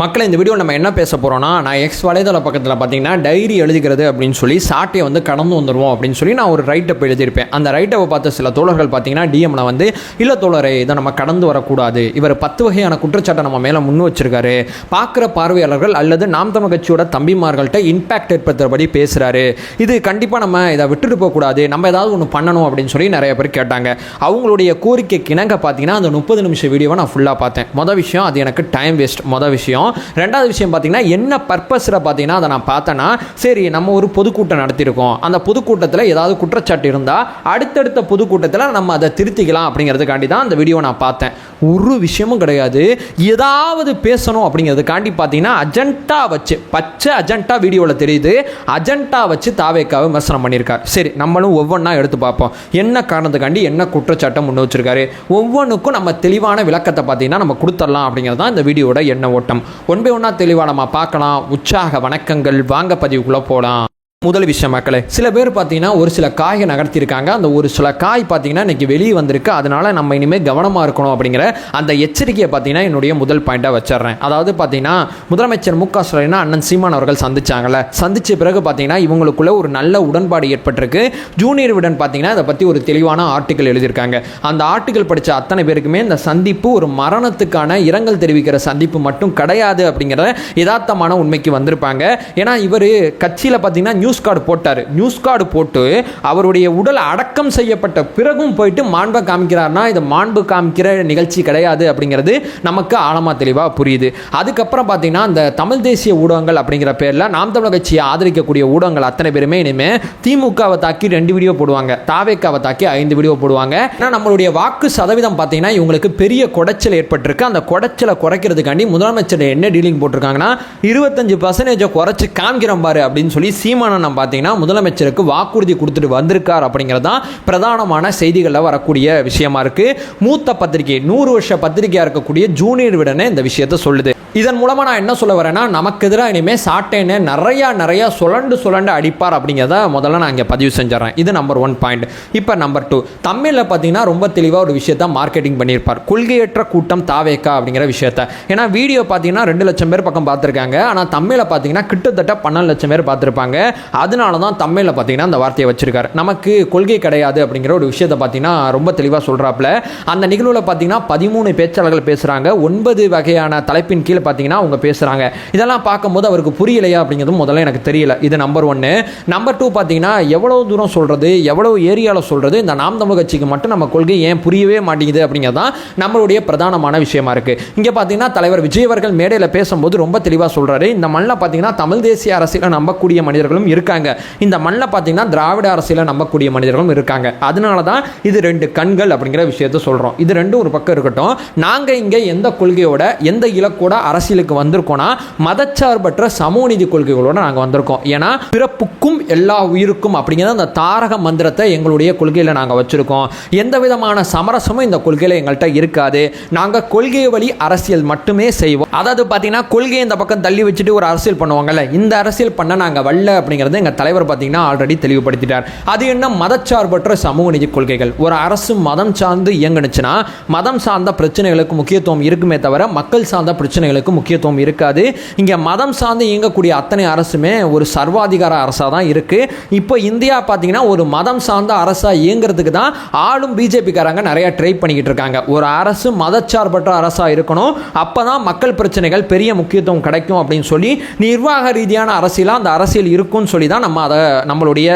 மக்களை இந்த வீடியோ நம்ம என்ன பேச போகிறோம்னா நான் எக்ஸ் வலைதள பக்கத்தில் பார்த்தீங்கன்னா டைரி எழுதிக்கிறது அப்படின்னு சொல்லி சாட்டையை வந்து கடந்து வந்துடுவோம் அப்படின்னு சொல்லி நான் ஒரு ரைட்டப் எழுதியிருப்பேன். அந்த ரைட்டப்பை பார்த்த சில தோழர்கள் பார்த்தீங்கன்னா டிஎம்ல வந்து இல்லை தோழரே இதை நம்ம கடந்து வரக்கூடாது. இவர் பத்து வகையான குற்றச்சாட்டை நம்ம மேலே முன் வச்சிருக்காரு. பார்க்குற பார்வையாளர்கள் அல்லது நாம் தமிழ் கட்சியோட தம்பிமார்கள்ட்ட இம்பாக்ட் ஏற்படுத்துறபடி பேசுகிறாரு இது கண்டிப்பாக நம்ம இதை விட்டுட்டு போகக்கூடாது நம்ம ஏதாவது ஒன்று பண்ணணும் அப்படின்னு சொல்லி நிறைய பேர் கேட்டாங்க. அவங்களுடைய கோரிக்கை கிணங்க பார்த்தீங்கன்னா அந்த முப்பது நிமிஷம் வீடியோவை நான் ஃபுல்லாக பார்த்தேன். மொதல் விஷயம் அது எனக்கு டைம் வேஸ்ட் மொதல் விஷயம் ரெண்டாவது விஷயம் பார்த்தீங்கன்னா என்ன பர்பஸில் பார்த்தீங்கன்னா அதை நான் பார்த்தேன்னா சரி நம்ம ஒரு பொதுக்கூட்டம் நடத்தியிருக்கோம். அந்த பொதுக்கூட்டத்தில் ஏதாவது குற்றச்சாட்டு இருந்தால் அடுத்தடுத்த பொதுக்கூட்டத்தில் நம்ம அதை திருத்திக்கலாம் அப்படிங்கிறதுக்காண்டி தான் அந்த வீடியோ நான் பார்த்தேன். ஒரு விஷயமும் கிடையாது. ஏதாவது பேசணும் அப்படிங்கிறதுக்காண்டி பார்த்தீங்கன்னா அஜெண்டா வச்சு பச்சை அஜெண்டா வீடியோவில் தெரியுது. அஜெண்டா வச்சு தாவேக்காவை விமர்சனம் பண்ணியிருக்காரு. சரி நம்மளும் ஒவ்வொன்றா எடுத்து பார்ப்போம். என்ன காரணத்துக்காண்டி என்ன குற்றச்சாட்டை முன் வச்சிருக்காரு? ஒவ்வொன்றுக்கும் நம்ம தெளிவான விளக்கத்தை பார்த்தீங்கன்னா நம்ம கொடுத்துடலாம் அப்படிங்கிறது தான் இந்த வீடியோட எண்ண ஓட்டம். ஒன் பை ஒன்றா தெளிவாக நம்ம பார்க்கலாம். உற்சாக வணக்கங்கள். வாங்க பதிவுக்குள்ளே போகலாம் முதல் விஷயம் மக்களே சில பேர் பார்த்தீங்கன்னா ஒரு சில காயை நகர்த்தியிருக்காங்க. அந்த ஒரு சில காய் பார்த்தீங்கன்னா இன்னைக்கு வெளியே வந்திருக்கு. அதனால நம்ம இனிமேல் கவனமாக இருக்கணும் அப்படிங்கிற அந்த எச்சரிக்கையை பார்த்தீங்கன்னா என்னுடைய முதல் பாயிண்டாக வச்சிடுறேன். அதாவது பார்த்தீங்கன்னா முதலமைச்சர் மு க ஸ்டாலின் அண்ணன் சீமான் அவர்கள் சந்திச்சாங்கல்ல. சந்திச்ச பிறகு பார்த்தீங்கன்னா இவங்களுக்குள்ள ஒரு நல்ல உடன்பாடு ஏற்பட்டிருக்கு. ஜூனியர் விடன் பார்த்தீங்கன்னா அதை பற்றி ஒரு தெளிவான ஆர்டிக்கல் எழுதியிருக்காங்க. அந்த ஆர்டிக்கல் படித்த அத்தனை பேருக்குமே இந்த சந்திப்பு ஒரு மரணத்துக்கான இரங்கல் தெரிவிக்கிற சந்திப்பு மட்டும் கிடையாது அப்படிங்கிற யதார்த்தமான உண்மைக்கு வந்திருப்பாங்க. ஏன்னா இவர் கட்சியில் பார்த்தீங்கன்னா நியூஸ் கார்டு போட்டார். நியூஸ் கார்டு போட்டு அவருடைய உடல் அடக்கம் செய்யப்பட்ட பிறகும் போயிட்டு மாண்பை காமிக்கிறார்னா இது மாண்பு காமிக்கிற நிகழ்ச்சி கிடையாது அப்படிங்கிறது நமக்கு ஆழமாக தெளிவாக புரியுது. அதுக்கப்புறம் பார்த்தீங்கன்னா இந்த தமிழ் தேசிய ஊடகங்கள் அப்படிங்கிற பேரில் நாம் தமிழ் கட்சியை ஆதரிக்கக்கூடிய ஊடகங்கள் அத்தனை பேருமே இனிமேல் திமுகவை தாக்கி ரெண்டு வீடியோ போடுவாங்க. தாவேக்காவை தாக்கி ஐந்து வீடியோ போடுவாங்க. ஏன்னா நம்மளுடைய வாக்கு சதவீதம் பார்த்தீங்கன்னா இவங்களுக்கு பெரிய குடைச்சல் ஏற்பட்டிருக்கு. அந்த குடைச்சலை குறைக்கிறதுக்காண்டி முதலமைச்சர் என்ன டீலிங் போட்டிருக்காங்கன்னா இருபத்தஞ்சு பர்சன்டேஜை குறைச்சி காமிக்கிறோம் பாரு அப்படின்னு சொல்லி சீமானன் பார்த்தீங்கன்னா முதலமைச்சருக்கு வாக்குறுதி கொடுத்துட்டு வந்திருக்கார் அப்படிங்கிறது தான் பிரதானமான செய்திகளில் வரக்கூடிய விஷயமா இருக்கு. மூத்த பத்திரிகை நூறு வருஷ பத்திரிகையாக இருக்கக்கூடிய ஜூனியர் விடனே இந்த விஷயத்த சொல்லுது. இதன் மூலமாக நான் என்ன சொல்ல வரேன்னா நமக்கு எதிராக இனிமேல் சாட்டேன்னு நிறையா நிறையா சுழண்டு சுழண்டு அடிப்பார் அப்படிங்கிறத முதல்ல நான் இங்கே பதிவு செஞ்சிடறேன். இது நம்பர் ஒன் பாயிண்ட் இப்போ நம்பர் டூ தமிழில் பார்த்தீங்கன்னா ரொம்ப தெளிவாக ஒரு விஷயத்த மார்க்கெட்டிங் பண்ணியிருப்பார். கொள்கையற்ற கூட்டம் தாவேக்கா அப்படிங்கிற விஷயத்த. ஏன்னா வீடியோ பார்த்தீங்கன்னா ரெண்டு லட்சம் பேர் பக்கம் பார்த்துருக்காங்க ஆனால் தமிழில் பார்த்தீங்கன்னா கிட்டத்தட்ட பன்னெண்டு லட்சம் பேர் பார்த்துருப்பாங்க அதனால தான் தமிழில் பார்த்தீங்கன்னா அந்த வார்த்தையை வச்சிருக்காரு. நமக்கு கொள்கை கிடையாது அப்படிங்கிற ஒரு விஷயத்தை பார்த்தீங்கன்னா ரொம்ப தெளிவாக சொல்கிறாப்புல அந்த நிகழ்வில் பார்த்தீங்கன்னா பதிமூணு பேச்சாளர்கள் பேசுகிறாங்க ஒன்பது வகையான தலைப்பின் கீழே பார்த்தீங்கன்னா அவங்க பேசுகிறாங்க இதெல்லாம் பார்க்கும்போது அவருக்கு புரியலையா அப்படிங்கிறதும் முதல்ல எனக்கு தெரியல. இது நம்பர் ஒன்று நம்பர் டூ பார்த்தீங்கன்னா எவ்வளோ தூரம் சொல்கிறது எவ்வளோ ஏரியாவில் சொல்கிறது இந்த நாம் தமிழ் கட்சிக்கு மட்டும் நம்ம கொள்கை ஏன் புரியவே மாட்டேங்குது அப்படிங்கிறது தான் நம்மளுடைய பிரதானமான விஷயமா இருக்குது இங்கே பார்த்தீங்கன்னா தலைவர் விஜய் அவர்கள் மேடையில் பேசும்போது ரொம்ப தெளிவாக சொல்கிறாரு இந்த மண்ணில் பார்த்தீங்கன்னா தமிழ் தேசிய அரசியலை நம்பக்கூடிய மனிதர்களும் இருக்காங்க. இந்த மண்ணில் பார்த்தீங்கன்னா திராவிட அரசியலை நம்பக்கூடிய மனிதர்களும் இருக்காங்க. அதனால தான் இது ரெண்டு கண்கள் அப்படிங்கிற விஷயத்த சொல்கிறோம் இது ரெண்டும் ஒரு பக்கம் இருக்கட்டும். நாங்கள் இங்கே எந்த கொள்கையோட எந்த இலக்கோட அரசியலுக்கு வந்திருக்கோம்னா மதச்சார்பற்ற சமூக நீதி கொள்கைகளோட நாங்கள் வந்திருக்கோம். ஏன்னா பிறப்புக்கும் எல்லா உயிருக்கும் அப்படிங்கிற அந்த தாரக மந்திரத்தை எங்களுடைய கொள்கையில் நாங்கள் வச்சுருக்கோம். எந்த விதமான சமரசமும் இந்த கொள்கையில் எங்கள்கிட்ட இருக்காது. நாங்கள் கொள்கை வழி அரசியல் மட்டுமே செய்வோம். அதாவது பார்த்தீங்கன்னா கொள்கையை இந்த பக்கம் தள்ளி வச்சுட்டு ஒரு அரசியல் பண்ணுவாங்கல்ல இந்த அரசியல் பண்ண நாங்கள் வல்ல அப்படிங்கிறது எங்கள் தலைவர் பார்த்தீங்கன்னா ஆல்ரெடி தெளிவுபடுத்திட்டார். அது என்ன மதச்சார்பற்ற சமூக நீதி கொள்கைகள்? ஒரு அரசு மதம் சார்ந்து இயங்குனுச்சுன்னா மதம் சார்ந்த பிரச்சனைகளுக்கு முக்கியத்துவம் இருக்குமே தவிர மக்கள் சார்ந்த பிரச்சனைகளுக்கு முக்கியத்துவம் இருக்காது. இங்கே மதம் சார்ந்து இயங்கக்கூடிய அத்தனை அரசுமே ஒரு சர்வாதிகார அரசாக தான் இருக்குது இப்போ இந்தியா பார்த்தீங்கன்னா ஒரு மதம் சார்ந்த அரசாக இயங்குறதுக்கு தான் ஆளும் பிஜேபிக்காரங்க நிறையா ட்ரை பண்ணிக்கிட்டு இருக்காங்க. ஒரு அரசு மதச்சார்பற்ற அரசாக இருக்கணும். அப்போ தான் மக்கள் பிரச்சனைகள் பெரிய முக்கியத்துவம் கிடைக்கும் அப்படின்னு சொல்லி நிர்வாக ரீதியான அரசியலாக அந்த அரசியல் இருக்கும்னு சொல்லி தான் நம்ம அதை நம்மளுடைய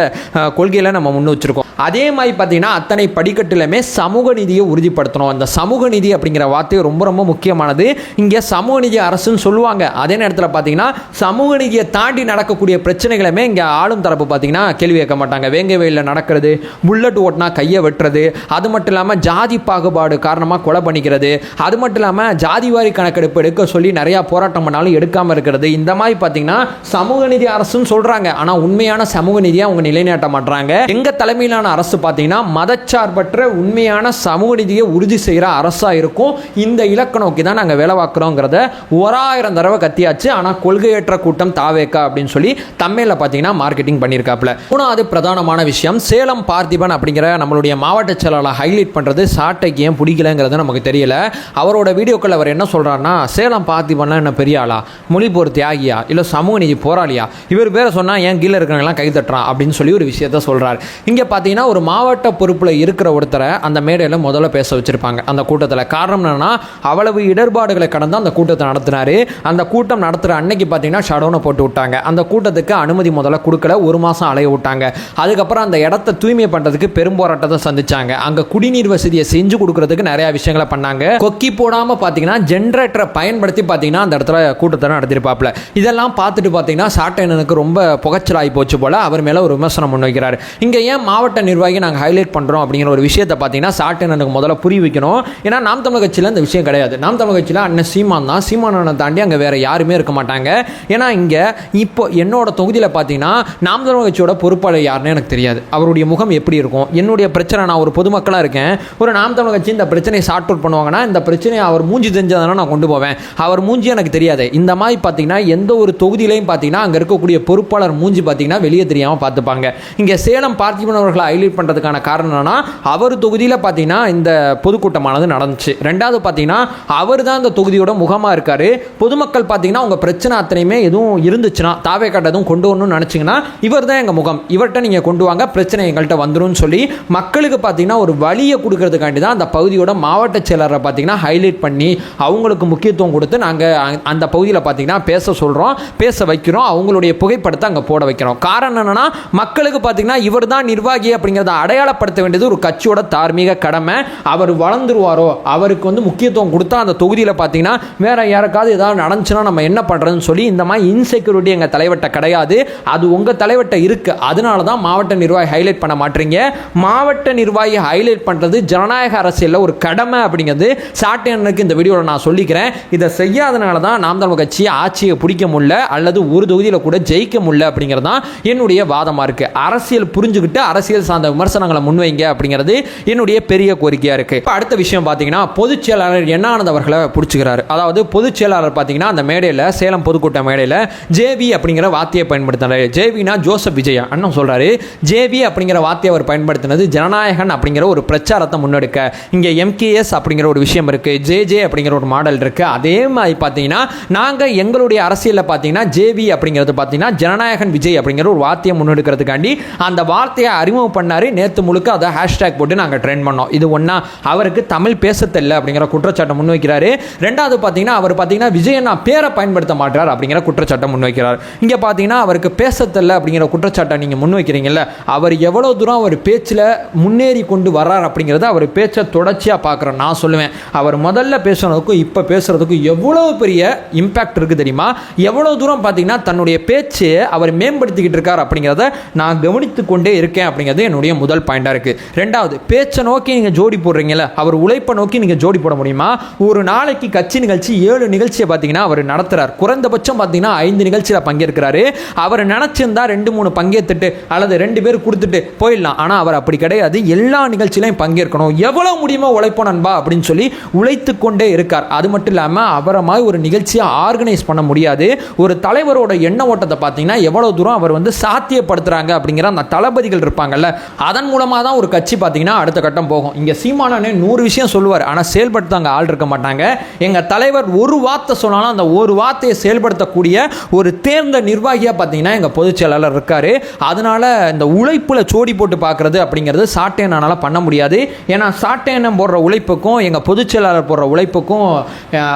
கொள்கையில் நம்ம முன் வச்சிருக்கோம். அதே மாதிரி பார்த்தீங்கன்னா அத்தனை படிக்கட்டிலுமே சமூக நிதியை உறுதிப்படுத்தணும். அந்த சமூக நிதி அப்படிங்கிற வார்த்தை ரொம்ப ரொம்ப முக்கியமானது. இங்கே சமூக நிதி அரசுன்னு சொல்லுவாங்க. அதே நேரத்தில் பார்த்தீங்கன்னா சமூக நிதியை தாண்டி நடக்கக்கூடிய பிரச்சனைகளுமே இங்கே ஆளும் தரப்பு பார்த்தீங்கன்னா கேள்வி கேட்க மாட்டாங்க. வேங்க வெயிலில் நடக்கிறது புல்லட் ஓட்டினா கையை வெட்டுறது அது மட்டும் இல்லாமல் ஜாதி பாகுபாடு காரணமாக கொலை பண்ணிக்கிறது அது மட்டும் இல்லாமல் ஜாதிவாரி கணக்கெடுப்பு எடுக்க சொல்லி நிறையா போராட்டம் பண்ணாலும் எடுக்காமல் இருக்கிறது. இந்த மாதிரி பார்த்தீங்கன்னா சமூக நிதி அரசுன்னு சொல்கிறாங்க ஆனால் உண்மையான சமூக நிதியை அவங்க நிலைநாட்ட மாட்டாங்க எங்கள் தலைமையிலான தலைமையிலான அரசு பார்த்தீங்கன்னா மதச்சார்பற்ற உண்மையான சமூக நீதியை உறுதி செய்கிற அரசாக இருக்கும். இந்த இலக்க நோக்கி தான் நாங்கள் வேலை பார்க்குறோங்கிறத ஓராயிரம் தடவை கத்தியாச்சு. ஆனால் கொள்கையற்ற கூட்டம் தாவேக்கா அப்படின்னு சொல்லி தமிழில் பார்த்தீங்கன்னா மார்க்கெட்டிங் பண்ணியிருக்காப்புல. மூணாவது பிரதானமான விஷயம் சேலம் பார்த்திபன் அப்படிங்கிற நம்மளுடைய மாவட்ட செயலாளர் ஹைலைட் பண்ணுறது சாட்டைக்கு ஏன் பிடிக்கலங்கிறது நமக்கு தெரியல. அவரோட வீடியோக்கள் அவர் என்ன சொல்கிறாருன்னா சேலம் பார்த்திபன்லாம் என்ன பெரிய ஆளா? மொழிபோர் தியாகியா? இல்லை சமூக நீதி போராளியா? இவர் பேரை சொன்னால் ஏன் கீழே இருக்கிறவங்களாம் கை தட்டுறான்? அப்படின்னு சொல்லி ஒரு விஷயத்த சொல்கிறார் இங்கே பார்த்தீங்கன்னா ஒரு மாவட்ட பொறுப்பில் இருக்கிற ஒருத்தரை அந்த மேடையில் முதல்ல பேச வச்சுருப்பாங்க. அந்த கூட்டத்தில். காரணம் என்னென்னா அவ்வளவு இடர்பாடுகளை கடந்து அந்த கூட்டத்தை நடத்தினாரு. அந்த கூட்டம் நடத்துகிற அன்னைக்கு பார்த்தீங்கன்னா ஷடோனை போட்டு விட்டாங்க. அந்த கூட்டத்துக்கு அனுமதி முதல்ல கொடுக்கல. ஒரு மாதம் அலைய விட்டாங்க. அதுக்கப்புறம் அந்த இடத்த தூய்மை பண்ணுறதுக்கு பெரும் போராட்டத்தை சந்திச்சாங்க. அங்கே குடிநீர் வசதியை செஞ்சு கொடுக்கறதுக்கு நிறையா விஷயங்களை பண்ணாங்க. கொக்கி போடாமல் பார்த்தீங்கன்னா ஜென்ரேட்டரை பயன்படுத்தி பார்த்தீங்கன்னா அந்த இடத்துல கூட்டத்தை நடத்திருப்பாப்ல இதெல்லாம் பார்த்துட்டு பார்த்தீங்கன்னா சாட்டையனுக்கு ரொம்ப புகைச்சலாகி போச்சு போல் அவர் மேலே ஒரு விமர்சனம் முன்வைக்கிறார். இங்கே ஏன் மாவட்ட நிர்வாகி நாங்கள் ஹைலைட் பண்ணுறோம் அப்படிங்கிற ஒரு விஷயத்தை பார்த்தீங்கன்னா சாட்டையனுக்கு முதல்ல புரிய வைக்கணும். ஏன்னா நாம் தமிழ் கட்சியில் இந்த விஷயம் கிடையாது. நாம் தமிழ் கட்சியில் அண்ணன் சீமான் தான். சீமானனை தாண்டி அங்கே வேறு யாருமே இருக்க மாட்டாங்க. ஏன்னா இங்கே இப்போ என்னோட தொகுதியில் பார்த்தீங்கன்னா நாம் தமிழ் கட்சியோட பொறுப்பாளர் யாருன்னு எனக்கு தெரியாது. அவருடைய முகம் எப்படி இருக்கும்? என்னுடைய பிரச்சனை நான் ஒரு பொதுமக்களாக இருக்கேன். ஒரு நாம் தமிழ் கட்சி இந்த பிரச்சனையை சார்ட் அவுட் பண்ணுவாங்கன்னா இந்த பிரச்சனையை அவர் மூஞ்சி தெரிஞ்சதானே நான் கொண்டு போவேன். அவர் மூஞ்சி எனக்கு தெரியாது. இந்த மாதிரி பார்த்தீங்கன்னா எந்த ஒரு தொகுதியிலையும் பார்த்தீங்கன்னா அங்கே இருக்கக்கூடிய பொறுப்பாளர் மூஞ்சி பார்த்தீங்கன்னா வெளியே தெரியாமல் பார்த்துப்பாங்க. இங்கே சேலம் பார்த்திபன் அவர்களை ஹைலைட் பண்ணுறதுக்கான காரணம் என்னென்னா அவர் தொகுதியில் பார்த்தீங்கன்னா இந்த பொதுக்கூட்டமானது நடந்துச்சு. ரெண்டாவது பார்த்தீங்கன்னா அவர் தான் இந்த தொகுதியோட முகமாக இருக்கார். பொதுமக்கள் பார்த்தீங்கன்னா உங்கள் பிரச்சனை அத்தனையுமே எதுவும் இருந்துச்சுன்னா தாவே எதுவும் கொண்டு வரணும்னு நினச்சிங்கன்னா இவர் தான் எங்கள் முகம். இவர்கிட்ட நீங்கள் கொண்டு வாங்க பிரச்சனை எங்கள்கிட்ட வந்துடும் சொல்லி மக்களுக்கு பார்த்தீங்கன்னா ஒரு வழியை கொடுக்கறதுக்காண்டி தான் அந்த பகுதியோட மாவட்ட செயலரை பார்த்தீங்கன்னா ஹைலைட் பண்ணி அவங்களுக்கு முக்கியத்துவம் கொடுத்து நாங்கள் அந்த பகுதியில் பார்த்தீங்கன்னா பேச சொல்கிறோம் பேச வைக்கிறோம் அவங்களுடைய புகைப்படத்தை அங்கே போட வைக்கிறோம். காரணம் என்னென்னா மக்களுக்கு பார்த்தீங்கன்னா இவர் தான் நிர்வாகியை அப்படிங்கிறத அடையாளப்படுத்த வேண்டியது ஒரு கட்சியோட தார்மீக கடமை. அவர் வளர்ந்துருவாரோ அவருக்கு வந்து முக்கியத்துவம் கொடுத்தா அந்த தொகுதியில் பார்த்தீங்கன்னா வேற யாருக்காவது ஏதாவது நடந்துச்சுன்னா நம்ம என்ன பண்ணுறதுன்னு சொல்லி இந்த மாதிரி இன்செக்யூரிட்டி எங்கள் தலைவர்கிட்ட கிடையாது. அது உங்கள் தலைவர்கிட்ட இருக்குது அதனால தான் மாவட்ட நிர்வாகி ஹைலைட் பண்ண மாட்டீங்க. மாவட்ட நிர்வாகி ஹைலைட் பண்ணுறது ஜனநாயக அரசியலில் ஒரு கடமை அப்படிங்கிறது சாட்டையனுக்கு இந்த வீடியோவில் நான் சொல்லிக்கிறேன். இதை செய்யாதனால தான் நாம் தமிழ் கட்சி ஆட்சியை பிடிக்க முடியல அல்லது ஒரு தொகுதியில் கூட ஜெயிக்க முடியல அப்படிங்கிறது தான் என்னுடைய வாதமாக இருக்குது அரசியல் புரிஞ்சுக்கிட்டு அரசியல் சார்ந்த விமர்சனங்களை முன்வைங்க அப்படிங்கிறது என்னுடைய பெரிய கோரிக்கையாக இருக்குது இப்போ அடுத்த விஷயம் பார்த்தீங்கன்னா பொதுச் செயலாளர் என்னானது அவர்களை பிடிச்சிக்கிறாரு. அதாவது பொதுச் செயலாளர் பார்த்தீங்கன்னா அந்த மேடையில் சேலம் பொதுக்கூட்ட மேடையில் ஜேவி அப்படிங்கிற வார்த்தையை பயன்படுத்தினார். ஜேவினா ஜோசப் விஜயா அண்ணன் சொல்கிறாரு ஜேவி அப்படிங்கிற வார்த்தையை அவர் பயன்படுத்தினது ஜனநாயகன் அப்படிங்கிற ஒரு பிரச்சாரத்தை முன்னெடுக்க. இங்கே எம்கேஎஸ் அப்படிங்கிற ஒரு விஷயம் இருக்குது ஜே ஜே அப்படிங்கிற ஒரு மாடல் இருக்குது அதே மாதிரி பார்த்தீங்கன்னா நாங்கள் எங்களுடைய அரசியலில் பார்த்தீங்கன்னா ஜேவி அப்படிங்கிறது பார்த்தீங்கன்னா ஜனநாயகன் விஜய் அப்படிங்கிற ஒரு வார்த்தையை முன்னெடுக்கிறதுக்காண்டி அந்த வார்த்தையை அறிமுகம் பண்ணார். நேற்று முழுக்க அதை ஹேஷ்டேக் போட்டு நாங்கள் ட்ரெண்ட் பண்ணோம். இது ஒன்றா அவருக்கு தமிழ் பேச தெரியல அப்படிங்கிற குற்றச்சாட்டை முன்வைக்கிறாரு. ரெண்டாவது பார்த்தீங்கன்னா அவர் பார்த்தீங்கன்னா விஜயண்ணா பேரை பயன்படுத்த மாட்டார் அப்படிங்கிற குற்றச்சாட்டை முன்வைக்கிறார். இங்கே பார்த்தீங்கன்னா அவருக்கு பேச தெரியல அப்படிங்கிற குற்றச்சாட்டை நீங்கள் முன்வைக்கிறீங்கல்ல அவர் எவ்வளோ தூரம் அவர் பேச்சில் முன்னேறி கொண்டு வர்றார் அப்படிங்கிறத அவர் பேச்சை தொடர்ச்சியாக பார்க்குறேன் நான் சொல்லுவேன். அவர் முதல்ல பேசுனதுக்கும் இப்போ பேசுகிறதுக்கும் எவ்வளோ பெரிய இம்பேக்ட் இருக்குது தெரியுமா? எவ்வளோ தூரம் பார்த்தீங்கன்னா தன்னுடைய பேச்சு அவர் மேம்படுத்திக்கிட்டு இருக்கார் அப்படிங்கிறத நான் கவனித்து கொண்டே இருக்கேன் அப்படிங்கிறது என்னுடைய முதல் பாயிண்டாக இருக்குது ரெண்டாவது பேச்சை நோக்கி நீங்கள் ஜோடி போடுறீங்கல்ல அவர் உழைப்பை நோக்கி நீங்கள் ஜோடி போட முடியுமா? ஒரு நாளைக்கு கட்சி நிகழ்ச்சி ஏழு நிகழ்ச்சியை பார்த்தீங்கன்னா அவர் நடத்துகிறார் குறைந்தபட்சம் பார்த்தீங்கன்னா ஐந்து நிகழ்ச்சியில் பங்கேற்கிறாரு. அவர் நினச்சிருந்தா ரெண்டு மூணு பங்கேற்றுட்டு அல்லது ரெண்டு பேர் கொடுத்துட்டு போயிடலாம். ஆனால் அவர் அப்படி கிடையாது. எல்லா நிகழ்ச்சியிலையும் பங்கேற்கணும். எவ்வளோ முடியுமோ உழைப்போம் நண்பா அப்படின்னு சொல்லி உழைத்து கொண்டே இருக்கார். அது மட்டும் இல்லாமல் அவரை மாதிரி ஒரு நிகழ்ச்சியை ஆர்கனைஸ் பண்ண முடியாது. ஒரு தலைவரோட எண்ண ஓட்டத்தை பார்த்தீங்கன்னா எவ்வளோ தூரம் அவர் வந்து சாத்தியப்படுத்துகிறாங்க அப்படிங்கிற அந்த தளபதிகள் இருப்பாங்கல்ல அதன் மூலமாக தான் ஒரு கட்சி பார்த்தீங்கன்னா அடுத்த கட்டம் போகும். இங்கே சீமானே நூறு விஷயம் சொல்லுவார். ஆனால் செயல்படுத்த அங்கே ஆள் இருக்க மாட்டாங்க. எங்கள் தலைவர் ஒரு வார்த்தை சொன்னாலும் அந்த ஒரு வார்த்தையை செயல்படுத்தக்கூடிய ஒரு தேர்ந்த நிர்வாகியாக பார்த்தீங்கன்னா எங்கள் பொதுச் செயலாளர் இருக்கார். அதனால இந்த உழைப்பில் சோடி போட்டு பார்க்குறது அப்படிங்கிறது சாட்டையனால் பண்ண முடியாது. ஏன்னா சாட்டையனம் போடுற உழைப்புக்கும் எங்கள் பொதுச் செயலாளர் போடுற உழைப்புக்கும்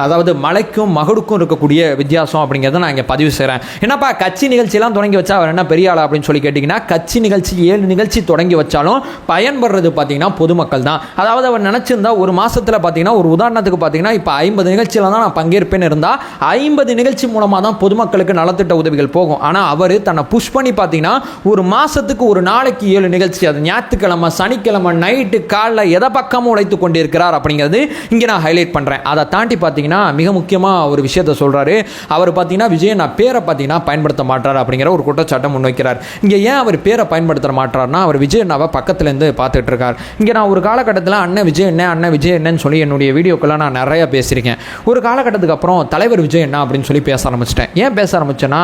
அதாவது மலைக்கும் மகடுக்கும் இருக்கக்கூடிய வித்தியாசம் அப்படிங்கிறத நான் இங்கே பதிவு செய்கிறேன் என்னப்பா கட்சி நிகழ்ச்சியெல்லாம் தொடங்கி வச்சா அவர் என்ன பெரிய ஆளா அப்படின்னு சொல்லி கேட்டிங்கன்னா கட்சி நிகழ்ச்சி ஏழு நிகழ்ச்சி தொடங்கி வச்சாலும் பயன்படுறது பார்த்தீங்கன்னா பொதுமக்கள் தான். அதாவது அவர் நினச்சிருந்தா ஒரு மாதத்தில் பார்த்தீங்கன்னா ஒரு உதாரணத்துக்கு பார்த்தீங்கன்னா இப்போ ஐம்பது நிகழ்ச்சியில் தான் நான் பங்கேற்பேன்னு இருந்தால் ஐம்பது நிகழ்ச்சி மூலமாக தான் பொதுமக்களுக்கு நலத்திட்ட உதவிகள் போகும். ஆனால் அவர் தன்னை புஷ் பண்ணி பார்த்தீங்கன்னா ஒரு மாதத்துக்கு ஒரு நாளைக்கு ஏழு நிகழ்ச்சி அது ஞாயிற்றுக்கிழமை சனிக்கிழமை நைட்டு காலைல எதை பக்கமும் உழைத்து கொண்டிருக்கிறார் அப்படிங்கிறது இங்கே நான் ஹைலைட் பண்ணுறேன் அதை தாண்டி பார்த்தீங்கன்னா மிக முக்கியமாக ஒரு விஷயத்த சொல்கிறாரு அவர் பார்த்தீங்கன்னா விஜய் நான் பேரை பார்த்தீங்கன்னா பயன்படுத்த மாட்டார் அப்படிங்கிற ஒரு குற்றச்சாட்டை முன்வைக்கிறார். இங்கே ஏன் அவர் பேரை பயன்படுத்த மாட்டார்னா அவர் விஜய் அண்ணாவை பக்கத்துலேருந்து பார்த்துட்டு இருக்கார் இங்கே நான் ஒரு காலகட்டத்தில் அண்ணன் விஜய் என்ன அண்ணன் விஜய் என்னன்னு சொல்லி என்னுடைய வீடியோக்கெல்லாம் நான் நிறைய பேசியிருக்கேன். ஒரு காலகட்டத்துக்கு அப்புறம் தலைவர் விஜய் என்ன அப்படின்னு சொல்லி பேச ஆரம்பிச்சிட்டேன். ஏன் பேச ஆரம்பிச்சேன்னா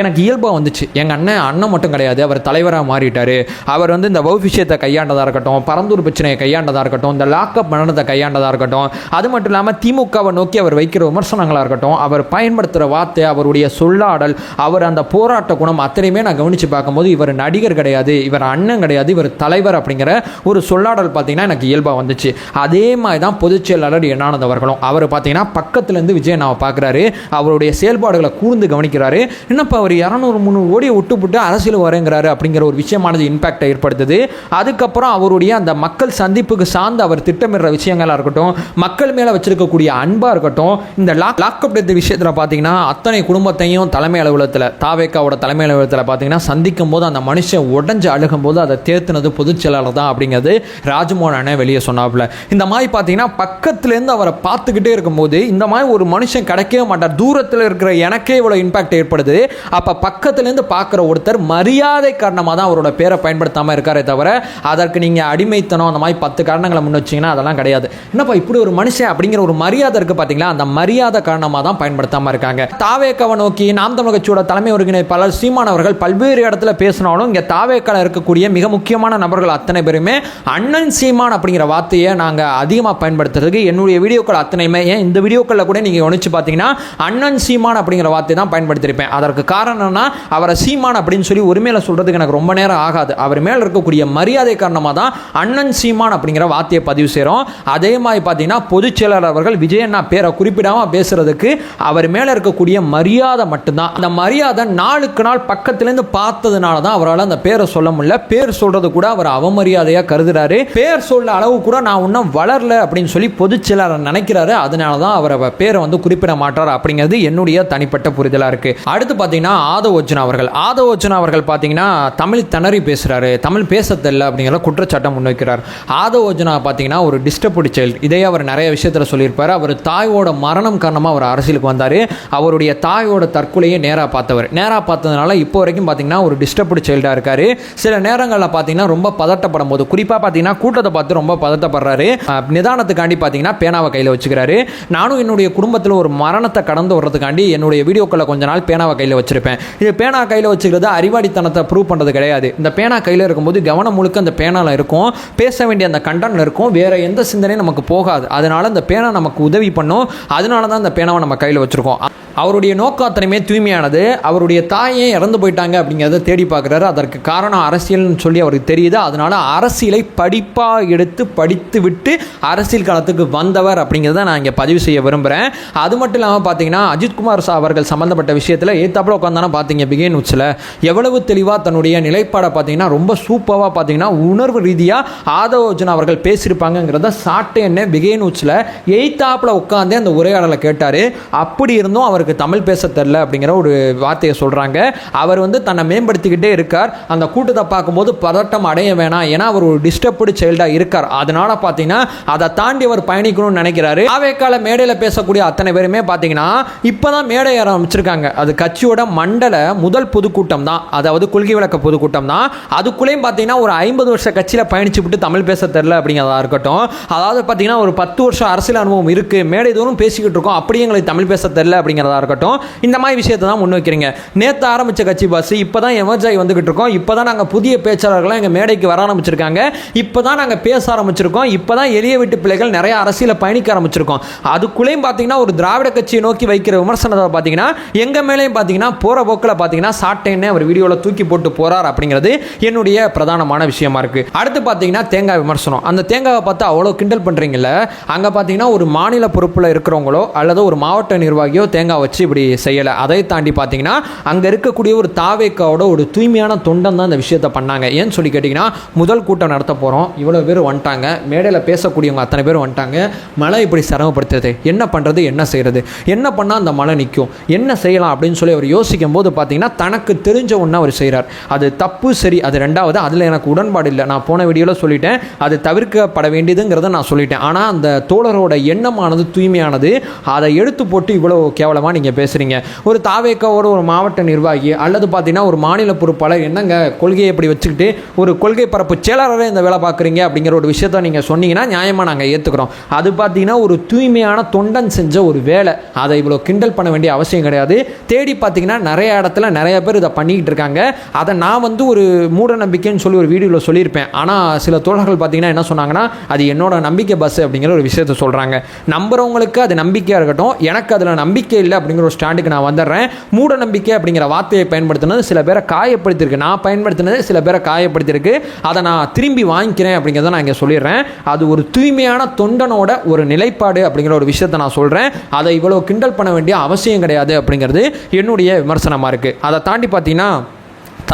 எனக்கு இயல்பாக வந்துச்சு. எங்கள் அண்ணன் அண்ணன் மட்டும் கிடையாது அவர் தலைவராக மாறிட்டார். அவர் வந்து இந்த வவு விஷயத்தை கையாண்டதாக இருக்கட்டும் பரந்தூர் பிரச்சனையை கையாண்டதாக இருக்கட்டும் இந்த லாக்அப் மரணத்தை கையாண்டதாக இருக்கட்டும் அது மட்டும் இல்லாமல் திமுகவை நோக்கி அவர் வைக்கிற விமர்சனங்களாக இருக்கட்டும் அவர் பயன்படுத்துகிற வார்த்தை அவருடைய சொல்லாடல் அவர் அந்த போராட்ட குணம் அத்தனையுமே நான் கவனித்து பார்க்கும்போது இவர் நடிகர் கிடையாது இவர் அண்ணன் கிடையாது. இவர் தலைவர் அப்படிங்கிற ஒரு சொல்லாடல் பார்த்தீங்கன்னா எனக்கு இயல்பாக வந்துச்சு. அதே மாதிரி தான் பொதுச் செயலாளர் என்னானது அவர்களும் அவர் பார்த்தீங்கன்னா பக்கத்துலேருந்து விஜய் நான் பார்க்குறாரு. அவருடைய செயல்பாடுகளை கூர்ந்து கவனிக்கிறாரு. என்னப்பா அவர் இரநூறு முந்நூறு கோடியை விட்டு விட்டு அரசியல் வரேங்கிறாரு அப்படிங்கிற ஒரு விஷயமானது இம்பாக்டை ஏற்படுத்துது. அதுக்கப்புறம் அவருடைய அந்த மக்கள் சந்திப்புக்கு சார்ந்து அவர் திட்டமிடுற விஷயங்களாக இருக்கட்டும் மக்கள் மேலே வச்சிருக்கக்கூடிய அன்பாக இருக்கட்டும் இந்த லாக் லாக்அப் டெத் விஷயத்தில் பார்த்தீங்கன்னா அத்தனை குடும்பத்தையும் தலைமை அலுவலகத்தில் தாவேக்காவோட தலைமை அலுவலகத்தில் பார்த்தீங்கன்னா சந்திக்கும் போது அந்த மனுஷன் உடஞ்சு அழுகும் போது அதை தேர்த்தினது பொதுச் செயலாளர் தான் அப்படிங்கிறது ராஜ்மோகன் அண்ணன் வெளியே சொன்னாப்புல. இந்த மாதிரி பார்த்தீங்கன்னா பக்கத்துலேருந்து அவரை பார்த்துக்கிட்டே இருக்கும்போது இந்த மாதிரி ஒரு மனுஷன் கிடைக்கவே மாட்டார். தூரத்தில் இருக்கிற எனக்கே இவ்வளோ இம்பாக்ட் ஏற்படுது. அப்போ பக்கத்துலேருந்து பார்க்குற ஒருத்தர் மரியாதை காரணமாக தான் அவரோட பேரை பயன்படுத்தாமல் இருக்காரே தவிர அதற்கு நீங்கள் அடிமைத்தனம் அந்த மாதிரி பத்து காரணங்களை முன் வச்சிங்கன்னா அதெல்லாம் கிடையாது. என்னப்பா இப்படி ஒரு மனுஷன் அப்படிங்கிற ஒரு மரியாதை இருக்குது பார்த்தீங்களா? அந்த மரியாதை காரணமாக தான் பயன்படுத்தாமல் இருக்காங்க. தாவேக்கவை நோக்கி நாம் தமிழ் கட்சியோட தலைமை ஒருங்கிணைப்பாளர் சீமான் அவர்கள் பல்வேறு இடத்துல பேசினாலும் இங்கே தாவேக்கால இருக்கக்கூடிய மிக முக்கியமான நபர்கள் அத்தனை பேருமே அண்ணன் சீமான் அப்படிங்கிற வார்த்தையை நாங்கள் அதிகமாக பயன்படுத்துறதுக்கு என்னுடைய வீடியோக்கள் அத்தனையுமே ஏன் இந்த வீடியோக்களில் கூட நீங்கள் கவனிச்சு பார்த்தீங்கன்னா அண்ணன் சீமான் அப்படிங்கிற வார்த்தை தான் பயன்படுத்தியிருப்பேன். அதற்கு காரணம்னா அவரை சீமான் அப்படின்னு சொல்லி உரிமையில் சொல்கிறதுக்கு எனக்கு ரொம்ப நேரம் ஆகாது. அவர் மேலே இருக்கக்கூடிய மரியாதை காரணமாக தான் அண்ணன் சீமான் அப்படிங்கிற வார்த்தையை பதிவு செய்கிறோம் அதே மாதிரி பார்த்தீங்கன்னா பொதுச் செயலாளர் அவர்கள் விஜயண்ணா பேரை குறிப்பிடாமல் பேசுறதுக்கு அவர் மேலே இருக்கக்கூடிய மரியாதை மட்டும்தான். அந்த மரியாதை நாளுக்கு நாள் பக்கத்துலேருந்து பார்த்ததுனால தான் அவரால் அந்த பேரை சொல்ல முடியல. பேர் சொல்றது கூட அவர் அவமரியாதையாக கருதுறாரு. பேர் சொல்ல அளவு கூட நான் இன்னும் வளரல அப்படின்னு சொல்லி பொதுச்செயலாளர் நினைக்கிறாரு. அதனால தான் அவர் பேரை வந்து குறிப்பிட மாட்டார் அப்படிங்கிறது என்னுடைய தனிப்பட்ட புரிதலாக இருக்கு. அடுத்து பார்த்தீங்கன்னா ஆதவோஜனா அவர்கள். ஆதவோஜனா அவர்கள் பார்த்தீங்கன்னா தமிழ் திணறி பேசுறாரு. தமிழ் பேச தெரியல அப்படிங்கிற குற்றச்சாட்டம் முன்வைக்கிறார். ஆதவோஜனா பார்த்தீங்கன்னா ஒரு டிஸ்டர்புடு சைல்டு இதையே அவர் நிறைய விஷயத்தில் சொல்லியிருப்பார். அவர் தாயோட மரணம் காரணமாக அவர் அரசியலுக்கு வந்தார். அவருடைய தாயோட தற்கொலையை நேராக பார்த்தவர். நேராக பார்த்ததுனால இப்போ வரைக்கும் பார்த்தீங்கன்னா ஒரு டிஸ்டர்புடு சைல்டாக இருக்கார். சில நேரங்களில் பார்த்தீங்கன்னா ரொம்ப பதட்டப்படும் போது. குறிப்பாக பார்த்தீங்கன்னா கூட்டத்தை பார்த்து ரொம்ப பதட்டப்படுறாரு. நிதானத்துக்காண்டி பார்த்தீங்கன்னா பேனாவை கையில் வச்சுக்கிறாரு. நானும் என்னுடைய குடும்பத்தில் ஒரு மரணத்தை கடந்து வர்றதுக்காண்டி என்னுடைய வீடியோக்களை கொஞ்ச நாள் பேனாவை கையில் வச்சிருப்பேன். இது பேனா கையில் வச்சுக்கிறது அறிவாளித்தனத்தை ப்ரூவ் பண்ணுறது கிடையாது. இந்த பேனா கையில் இருக்கும்போது கவனம் முழுக்க அந்த பேனால இருக்கும். பேச வேண்டிய அந்த கண்டன்ல இருக்கும். வேற எந்த சிந்தனையும் நமக்கு போகாது. அதனால இந்த பேனா நமக்கு உதவி பண்ணும். அதனால தான் அந்த பேனாவை நம்ம கையில் வச்சிருக்கோம். அவருடைய நோக்கம் அத்தனையுமே தூய்மையானது. அவருடைய தாயே இறந்து போயிட்டாங்க அப்படிங்கிறத தேடி பார்க்குறாரு. அதற்கு காரணம் அரசியல்னு சொல்லி அவருக்கு தெரியுது. அதனால அரசியலை படிப்பாக எடுத்து படித்து விட்டு அரசியல் காலத்துக்கு வந்தவர் அப்படிங்கிறத நான் இங்கே பதிவு செய்ய விரும்புகிறேன் அது மட்டும் இல்லாமல் பார்த்தீங்கன்னா அஜித்குமார் சா அவர்கள் சம்மந்தப்பட்ட விஷயத்தில் ஏத்தாப்பில் உட்காந்தானா பார்த்தீங்க பிகேன் உச்சில். எவ்வளவு தெளிவாக தன்னுடைய நிலைப்பாடை பார்த்தீங்கன்னா ரொம்ப சூப்பராக பார்த்தீங்கன்னா உணர்வு ரீதியாக ஆதவோஜன் அவர்கள் பேசியிருப்பாங்கங்கிறத சாட்டை என்ன பிகேன் உச்சில் எய்த்தாப்பில் உட்காந்தே அந்த உரையாடலை கேட்டார். அப்படி இருந்தும் அவருக்கு தமிழ் பேச தெரில அப்படிங்கிற ஒரு வார்த்தையை சொல்கிறாங்க அவர் வந்து தன்னை மேம்படுத்திக்கிட்டே இருக்கார். அந்த கூட்டத்தை பார்க்கும்போது பதட்டம் அடைய வேணாம். ஏன்னா அவர் ஒரு டிஸ்டர்ப்டு சைல்டாக இருக்கார். அதனால பார்த்தீங்கன்னா அதை தாண்டி அவர் பயணிக்கணும்னு நினைக்கிறாரு. ஆவேக்கால மேடையில் பேசக்கூடிய அத்தனை பேருமே பார்த்தீங்கன்னா இப்போ தான் மேடை ஏற ஆரம்பிச்சிருக்காங்க. அது கட்சியோட மண்டல முதல் பொதுக்கூட்டம் தான். அதாவது கொள்கை விளக்க பொதுக்கூட்டம் தான். அதுக்குள்ளேயும் பார்த்தீங்கன்னா ஒரு ஐம்பது வருஷ கட்சியில் பயணிச்சு விட்டு தமிழ் பேச தெரில அப்படிங்கிறதா இருக்கட்டும். அதாவது பார்த்தீங்கன்னா ஒரு பத்து வருஷம் அரசியல் அனுபவம் இருக்குது மேடை தோறும் பேசிக்கிட்டு இருக்கோம். அப்படியே எங்களுக்கு தமிழ் பேச தெரில அப்படிங்கிறதா இருக்கட்டும். இந்த மாதிரி விஷயத்தை தான் முன்வைக்கிறீங்க. நேற்று ஆரம்பித்த கட்சி பாஸ் இப்போ தான் எமர்ஜாய் வந்துகிட்டு இருக்கோம். இப்போ தான் நாங்கள் புதிய பேச்சாளர்கள்லாம் எங்கள் மேடைக்கு வர ஆரம்பிச்சிருக்காங்க. இப்போ தான் நாங்கள் பேச ஆரம்பிச்சிருக்கோம். இப்போ தான் எளிய வீட்டு பிள்ளைகள் நிறைய அரசியலை பயணிக்க ஆரம்பிச்சிருக்கோம். அதுக்குள்ளேயும் பார்த்தீங்கன்னா ஒரு திராவிட கட்சியை நோக்கி வைக்கிற விமர்சனத்தை பார்த்தீங்கன்னா எங்கள் மேலேயும் பார்த்தீங்கன்னா போகிற போக்கில் பார்த்தீங்கன்னா சாட்டைன்னு அவர் வீடியோவில் தூக்கி போட்டு போகிறார் அப்படிங்கிறது என்னுடைய பிரதானமான விஷயமா இருக்குது அடுத்து பார்த்தீங்கன்னா தேங்காய் விமர்சனம். அந்த தேங்காவை பார்த்து அவ்வளோ கிண்டல் பண்ணுறீங்கல்ல அங்கே பார்த்தீங்கன்னா ஒரு மாநில பொறுப்பில் இருக்கிறவங்களோ அல்லது ஒரு மாவட்ட நிர்வாகியோ தேங்காய் வச்சு இப்படி செய்யலை. அதை தாண்டி பார்த்தீங்கன்னா அங்கே இருக்கக்கூடிய ஒரு தாவேக்காவோட ஒரு தூய்மையான தொண்டன் தான் இந்த விஷயத்தை பண்ணாங்க. ஏன்னு சொல்லி கேட்டிங்கன்னா முதல் கூட்டம் நடத்த போகிறோம் இவ்வளோ பேர் வந்துட்டாங்க. மேடையில் பேசக்கூடியவங்க அத்தனை பேர் வந்துட்டாங்க. மழை இப்படி சிரமப்படுத்துறது என்ன பண்ணுறது என்ன செய்கிறது என்ன பண்ணால் அந்த மழை நிற்கும் என்ன செய்யலாம் அப்படின்னு சொல்லி அவர் யோசிக்கும் போது பார்த்தீங்கன்னா தனக்கு தெரிஞ்ச ஒன்றா அவர் செய்கிறார் அது தப்பு சரி அது ரெண்டாவது அதில் எனக்கு உடன்பாடு இல்லை. நான் போன வீடியோவில் சொல்லிட்டேன். அது தவிர்க்கப்பட வேண்டியதுங்கிறத நான் சொல்லிட்டேன். ஆனால் அந்த தோழரோட எண்ணமானது தூய்மையானது அதை எடுத்து போட்டு இவ்வளோ கேவலமாக நீங்கள் பேசுகிறீங்க ஒரு தாவேக்காவோட ஒரு மாவட்ட நிர்வாகி அல்லது பார்த்தீங்கன்னா ஒரு மாநில பொறுப்பாளர் என்னங்க கொள்கையை இப்படி வச்சுக்கிட்டு ஒரு கொள்கை பரப்பு செயலாளரே இந்த வேலை பார்க்குறீங்க அப்படிங்கிற ஒரு விஷயத்த நீங்கள் சொன்னீங்கன்னா நியாயமாக நாங்கள் ஏற்றுக்கிறோம் அது பார்த்தீங்கன்னா ஒரு தூய்மையான தொண்டன் செஞ்ச ஒரு வேலை. அதை இவ்வளோ கிண்டல் பண்ண வேண்டிய அவசியம் கிடையாது. தேடி பார்த்தீங்கன்னா நிறைய இடத்துல நிறைய பேர் இதை பண்ணிக்கிட்டு இருக்காங்க. அதை நான் வந்து ஒரு மூட நம்பிக்கைன்னு சொல்லி ஒரு வீடியோவில் சொல்லியிருப்பேன். ஆனால் சில தோழர்கள் பார்த்தீங்கன்னா என்ன சொன்னாங்கன்னா அது என்னோட நம்பிக்கை பஸ் அப்படிங்கிற ஒரு விஷயத்த சொல்கிறாங்க நம்புறவங்களுக்கு அது நம்பிக்கையாக இருக்கட்டும். எனக்கு அதில் நம்பிக்கை இல்லை அப்படிங்கிற ஒரு ஸ்டாண்டுக்கு நான் வந்துடுறேன். மூட நம்பிக்கை அப்படிங்கிற வார்த்தையை பயன்படுத்தினது சில பேரை காயப்படுத்தியிருக்கு. நான் பயன்படுத்தினது சில பேரை காயப்படுத்தியிருக்கு. அதை நான் திரும்பி வாங்கிக்கிறேன் அப்படிங்கிறத நான் இங்கே சொல்லிடுறேன். அது ஒரு தூய்மையான தொண்டனோட ஒரு நிலைப்பாடு அப்படிங்கிற ஒரு விஷயத்தை நான் சொல்கிறேன் அதை இவ்வளோ கிண்டல் பண்ண வேண்டிய அவசியம் கிடையாது அப்படிங்கிறது என்னுடைய விமர்சனமாக இருக்குது அதை தாண்டி பார்த்தீங்கன்னா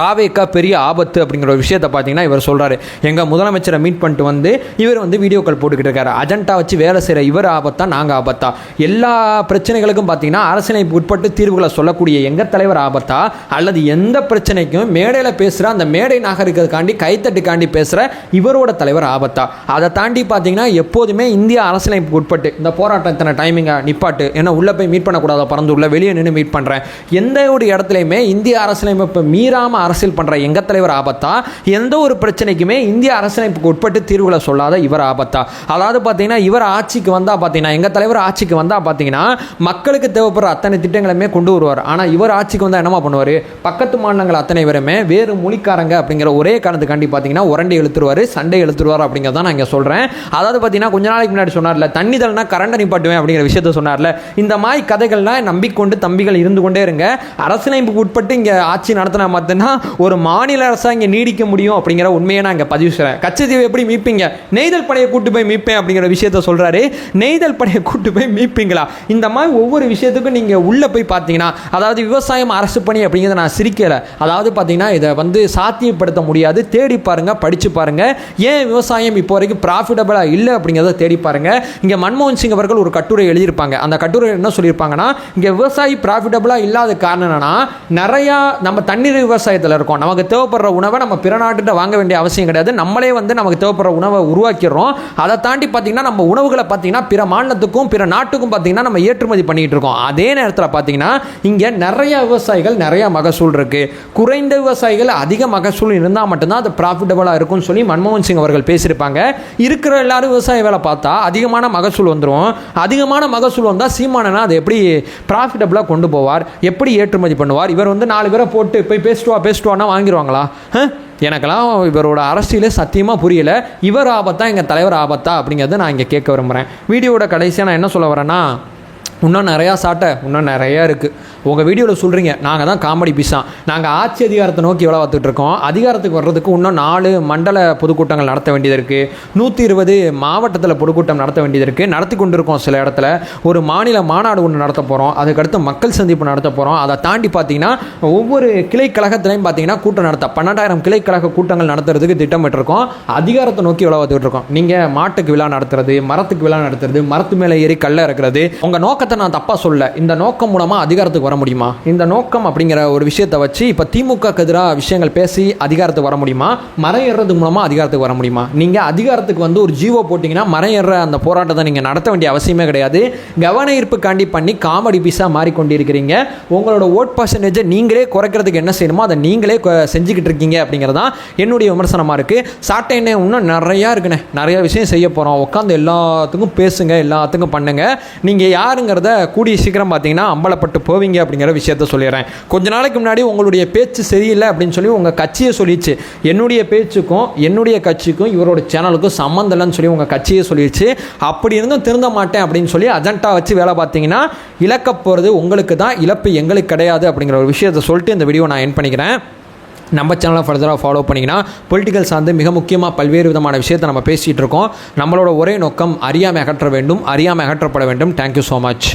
தாவேக்கா பெரிய ஆபத்து அப்படிங்கிற ஒரு விஷயத்தை பார்த்தீங்கன்னா இவர் சொல்கிறாரு எங்கள் முதலமைச்சரை மீட் பண்ணிட்டு வந்து இவர் வந்து வீடியோ கால் போட்டுக்கிட்டு இருக்காரு. அஜெண்டா வச்சு வேலை செய்கிற இவர் ஆபத்தா நாங்கள் ஆபத்தா? எல்லா பிரச்சனைகளுக்கும் பார்த்தீங்கன்னா அரசியலமைப்பு உட்பட்டு தீர்வுகளை சொல்லக்கூடிய எங்கள் தலைவர் ஆபத்தா? அல்லது எந்த பிரச்சனைக்கும் மேடையில் பேசுகிற அந்த மேடை நாகரிகத்துக்காண்டி கைத்தட்டுக்காண்டி பேசுகிற இவரோட தலைவர் ஆபத்தா? அதை தாண்டி பார்த்தீங்கன்னா எப்போதுமே இந்திய அரசியலமைப்புக்கு உட்பட்டு இந்த போராட்டம் இத்தனை டைமிங்காக நிப்பாட்டு ஏன்னா உள்ளே போய் மீட் பண்ணக்கூடாத பறந்து உள்ள வெளியே நின்று மீட் பண்ணுறேன் எந்த ஒரு இடத்துலையுமே இந்திய அரசியலமைப்பை மீறாமல் அரசியல் பண்ணுற எங்கள் தலைவர் ஆபத்தா? எந்த ஒரு பிரச்சனைக்குமே இந்திய அரசியலமைப்புக்கு உட்பட்டு தீர்வுகளை சொல்லாத இவர் ஆபத்தா? அதாவது பார்த்தீங்கன்னா இவர் ஆட்சிக்கு வந்தால் பார்த்தீங்கன்னா எங்கள் தலைவர் ஆட்சிக்கு வந்தால் பார்த்தீங்கன்னா மக்களுக்கு தேவைப்படுற அத்தனை திட்டங்களுமே கொண்டு வருவார். ஆனால் இவர் ஆட்சிக்கு வந்தால் என்னமா பண்ணுவார்? பக்கத்து மாநிலங்கள் அத்தனை பேருமே வேறு மொழிக்காரங்க அப்படிங்கிற ஒரே காரணத்துக்காண்டி பார்த்தீங்கன்னா உரண்டை இழுத்துருவார் சண்டை எழுத்துருவார் அப்படிங்கிறத நான் இங்கே சொல்கிறேன் அதாவது பார்த்தீங்கன்னா கொஞ்ச நாளைக்கு முன்னாடி சொன்னார்ல தண்ணி தரனா கரண்ட் நிப்பாட்டுவேன் அப்படிங்கிற விஷயத்த சொன்னார்ல. இந்த மாதிரி கதைகள்லாம் நம்பிக்கொண்டு தம்பிகள் இருந்து கொண்டே இருங்க. அரசியலமைப்புக்கு உட்பட்டு இங்கே ஆட்சி நடத்தினா மட்டும்தான் ஒரு மாநில அரசாக இங்கே நீடிக்க முடியும் அப்படிங்கிற உண்மையை நான் இங்கே பதிவு செய்கிறேன் கச்சத்தீவை எப்படி மீட்பீங்க? நெய்தல் படையை கூட்டு போய் மீட்பேன் அப்படிங்கிற விஷயத்த சொல்கிறாரு நெய்தல் படையை கூட்டு போய் மீட்பீங்களா? இந்த மாதிரி ஒவ்வொரு விஷயத்துக்கும் நீங்கள் உள்ளே போய் பார்த்தீங்கன்னா அதாவது விவசாயம் அரசு பணி அப்படிங்கிறத நான் சிரிக்கலை. அதாவது பார்த்தீங்கன்னா இதை வந்து சாத்தியப்படுத்த முடியாது. தேடி பாருங்க படித்து பாருங்க. ஏன் விவசாயம் இப்போ வரைக்கும் ப்ராஃபிட்டபிளாக இல்லை அப்படிங்கிறத தேடி பாருங்க. இங்கே மன்மோகன் சிங் அவர்கள் ஒரு கட்டுரை எழுதியிருப்பாங்க. அந்த கட்டுரை என்ன சொல்லியிருப்பாங்கன்னா இங்கே விவசாயி ப்ராஃபிட்டபிளாக இல்லாத காரணம் என்னென்னா நிறையா நம்ம தண்ணீர் விவசாயத்தில் இருக்கோம். நமக்கு தேவைப்படுற உணவை நம்ம பிற நாட்டுகிட்ட வாங்க வேண்டிய அவசியம் கிடையாது. நம்மளே வந்து நமக்கு தேவைப்படுற உணவை உருவாக்கிடுறோம். அதை தாண்டி பார்த்திங்கன்னா நம்ம உணவுகளை பார்த்தீங்கன்னா பிற மாநிலத்துக்கும் பிற நாட்டுக்கும் பார்த்திங்கன்னா நம்ம ஏற்றுமதி பண்ணிட்டு இருக்கோம். அதே நேரத்தில் பார்த்தீங்கன்னா இங்கே நிறைய விவசாயிகள் நிறைய மகசூல் இருக்கு. குறைந்த விவசாயிகள் அதிக மகசூல் இருந்தால் மட்டும்தான் அது ப்ராஃபிட்டபுளாக இருக்கும்னு சொல்லி மன்மோகன் சிங் அவர்கள் பேசியிருப்பாங்க. இருக்கிற எல்லாரும் விவசாய வேலை பார்த்தா அதிகமான மகசூல் வந்துடும் அதிகமான மகசூல் வந்தால் சீமானனா அதை எப்படி ப்ராஃபிட்டபுளாக கொண்டு போவார்? எப்படி ஏற்றுமதி பண்ணுவார்? இவர் வந்து நாலு பேரை போட்டு போய் பேசிட்டு வா பெஸ்ட் வானா வாங்கிடுவாங்களா ஆ? எனக்கெல்லாம் இவரோட அரசியலே சத்தியமாக புரியலை. இவர் ஆபத்தா எங்கள் தலைவர் ஆபத்தா அப்படிங்கிறத நான் இங்கே கேட்க விரும்புகிறேன் வீடியோட கடைசியாக நான் என்ன சொல்ல வரேன்னா இன்னும் நிறையா சாட்டை இன்னும் நிறையா இருக்குது உங்கள் வீடியோவில் சொல்கிறீங்க நாங்கள் தான் காமெடி பீஸா நாங்கள் ஆட்சி அதிகாரத்தை நோக்கி எவ்வளோ பார்த்துட்டு இருக்கோம். அதிகாரத்துக்கு வர்றதுக்கு இன்னும் நாலு மண்டல பொதுக்கூட்டங்கள் நடத்த வேண்டியது இருக்குது நூற்றி இருபது மாவட்டத்தில் பொதுக்கூட்டம் நடத்த வேண்டியது இருக்குது நடத்தி கொண்டு இருக்கோம் சில இடத்துல. ஒரு மாநில மாநாடு ஒன்று நடத்த போகிறோம் அதுக்கடுத்து மக்கள் சந்திப்பு நடத்த போகிறோம் அதை தாண்டி பார்த்தீங்கன்னா ஒவ்வொரு கிளை கழகத்திலையும் பார்த்தீங்கன்னா கூட்டம் நடத்த பன்னெண்டாயிரம் கிளை கழக கூட்டங்கள் நடத்துறதுக்கு திட்டமிட்டிருக்கோம். அதிகாரத்தை நோக்கி எவ்வளோ பார்த்துட்டு இருக்கோம். நீங்கள் மாட்டுக்கு விழா நடத்துறது மரத்துக்கு விழா நடத்துறது மரத்து மேலே ஏறி கல்ல இருக்கிறது உங்கள் நோக்கத்தை நான் தப்பாக சொல்ல இந்த நோக்கம் மூலமாக அதிகாரத்துக்கு வர முடியுமா இந்த நோக்கம் அப்படிங்கிற ஒரு விஷயத்தை வச்சு இப்போ திமுக எதிராக விஷயங்கள் பேசி அதிகாரத்துக்கு வர முடியுமா மரம் ஏறுறது மூலமாக அதிகாரத்துக்கு வர முடியுமா நீங்கள் அதிகாரத்துக்கு வந்து ஒரு ஜீவோ போட்டிங்கன்னா மரம் ஏறுற அந்த போராட்டத்தை நீங்கள் நடத்த வேண்டிய அவசியமே கிடையாது. கவன ஈர்ப்புக்காண்டி பண்ணி காமெடி பீஸாக மாறிக்கொண்டிருக்கிறீங்க. உங்களோட ஓட் பர்சன்டேஜை நீங்களே குறைக்கிறதுக்கு என்ன செய்யணுமோ அதை நீங்களே செஞ்சுக்கிட்டு இருக்கீங்க அப்படிங்கிறதான் என்னுடைய விமர்சனமாக இருக்குது சாட்டை எண்ணெய் இன்னும் நிறையா இருக்குண்ணே. நிறைய விஷயம் செய்ய போகிறோம் உட்காந்து எல்லாத்துக்கும் பேசுங்க எல்லாத்துக்கும் பண்ணுங்கள் நீங்கள் யாருங்கிறத கூடிய சீக்கிரம் பார்த்தீங்கன்னா அம்பலப்பட்டு போவீங்க. அப்படிங்கிற விஷயத்த சொல்லிடுறேன். கொஞ்ச நாளைக்கு முன்னாடி உங்களுடைய பேச்சு சரியில்லை அப்படின்னு சொல்லி உங்கள் கட்சியை சொல்லிச்சு. என்னுடைய பேச்சுக்கும் என்னுடைய கட்சிக்கும் இவரோட சேனலுக்கும் சம்மந்தம் இல்லைன்னு சொல்லி உங்கள் கட்சியை சொல்லிடுச்சு அப்படி இருந்தும் திருந்த மாட்டேன் அப்படின்னு சொல்லி அஜெண்டா வச்சு வேலை பார்த்தீங்கன்னா இழக்க போகிறது உங்களுக்கு தான் இழப்பு எங்களுக்கு கிடையாது அப்படிங்கிற ஒரு விஷயத்தை சொல்லிட்டு இந்த வீடியோ நான் என் பண்ணிக்கிறேன். நம்ம சேனலை ஃபர்தராக ஃபாலோ பண்ணிங்கன்னா பொலிட்டிக்கல் சார்ந்து மிக முக்கியமாக பல்வேறு விதமான விஷயத்தை நம்ம பேசிகிட்டு இருக்கோம். நம்மளோட ஒரே நோக்கம் அறியாமை அகற்ற வேண்டும் அறியாமை அகற்றப்பட வேண்டும். Thank you so much